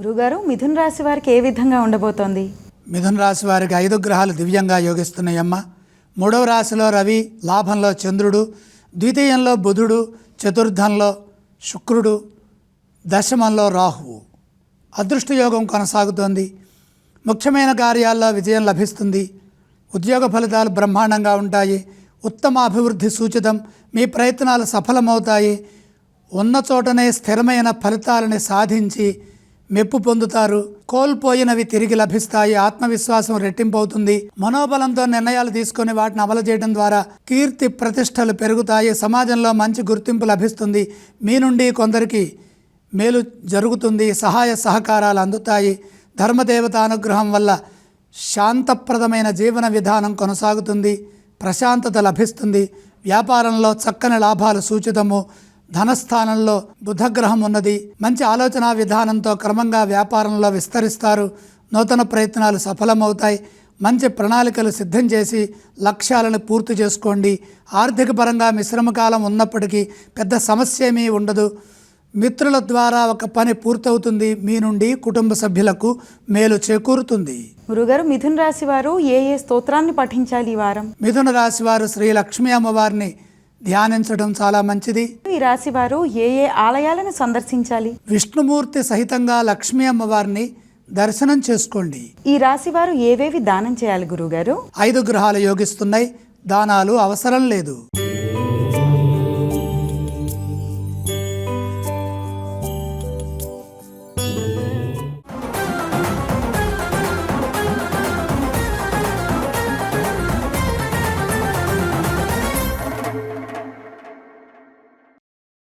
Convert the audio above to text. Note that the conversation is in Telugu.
గురుగారు మిథున్ రాశి వారికి ఏ విధంగా ఉండబోతోంది? మిథున్ రాశి వారికి ఐదు గ్రహాలు దివ్యంగా యోగిస్తున్నాయమ్మ. మూడవ రాశిలో రవి లాభంలో చంద్రుడు ద్వితీయంలో బుధుడు చతుర్థంలో శుక్రుడు దశమంలో రాహువు. అదృష్ట యోగం కొనసాగుతోంది. ముఖ్యమైన కార్యాల్లో విజయం లభిస్తుంది. ఉద్యోగ ఫలితాలు బ్రహ్మాండంగా ఉంటాయి. ఉత్తమ అభివృద్ధి సూచితం. మీ ప్రయత్నాలు సఫలమవుతాయి. ఉన్న చోటనే స్థిరమైన ఫలితాలని సాధించి మెప్పు పొందుతారు. కోల్పోయినవి తిరిగి లభిస్తాయి. ఆత్మవిశ్వాసం రెట్టింపు అవుతుంది మనోబలంతో నిర్ణయాలు తీసుకొని వాటిని అమలు చేయడం ద్వారా కీర్తి ప్రతిష్టలు పెరుగుతాయి. సమాజంలో మంచి గుర్తింపు లభిస్తుంది. మీ నుండి కొందరికి మేలు జరుగుతుంది. సహాయ సహకారాలు అందుతాయి. ధర్మదేవత అనుగ్రహం వల్ల శాంతప్రదమైన జీవన విధానం కొనసాగుతుంది. ప్రశాంతత లభిస్తుంది. వ్యాపారంలో చక్కని లాభాలు సూచితము. ధనస్థానంలో బుధగ్రహం ఉన్నది. మంచి ఆలోచన విధానంతో క్రమంగా వ్యాపారంలో విస్తరిస్తారు. నూతన ప్రయత్నాలు సఫలమవుతాయి. మంచి ప్రణాళికలు సిద్ధం చేసి లక్ష్యాలను పూర్తి చేసుకోండి. ఆర్థిక పరంగా మిశ్రమ కాలం ఉన్నప్పటికీ పెద్ద సమస్య ఏమీ ఉండదు. మిత్రుల ద్వారా ఒక పని పూర్తవుతుంది. మీ నుండి కుటుంబ సభ్యులకు మేలు చేకూరుతుంది. గురుగారు మిథున రాశి వారు ఏ ఏ స్తోత్రాన్ని పఠించాలి ఈ వారం? మిథున రాశి వారు శ్రీ లక్ష్మీ అమ్మవారిని ధ్యానించడం చాలా మంచిది. ఈ రాశి వారు ఏ ఏ ఆలయాలను సందర్శించాలి? విష్ణుమూర్తి సహితంగా లక్ష్మీ అమ్మవారిని దర్శనం చేసుకోండి. ఈ రాశి వారు ఏవేవి దానం చేయాలి గురుగారు ఐదు గ్రహాలు యోగిస్తున్నాయి. దానాలు అవసరం లేదు.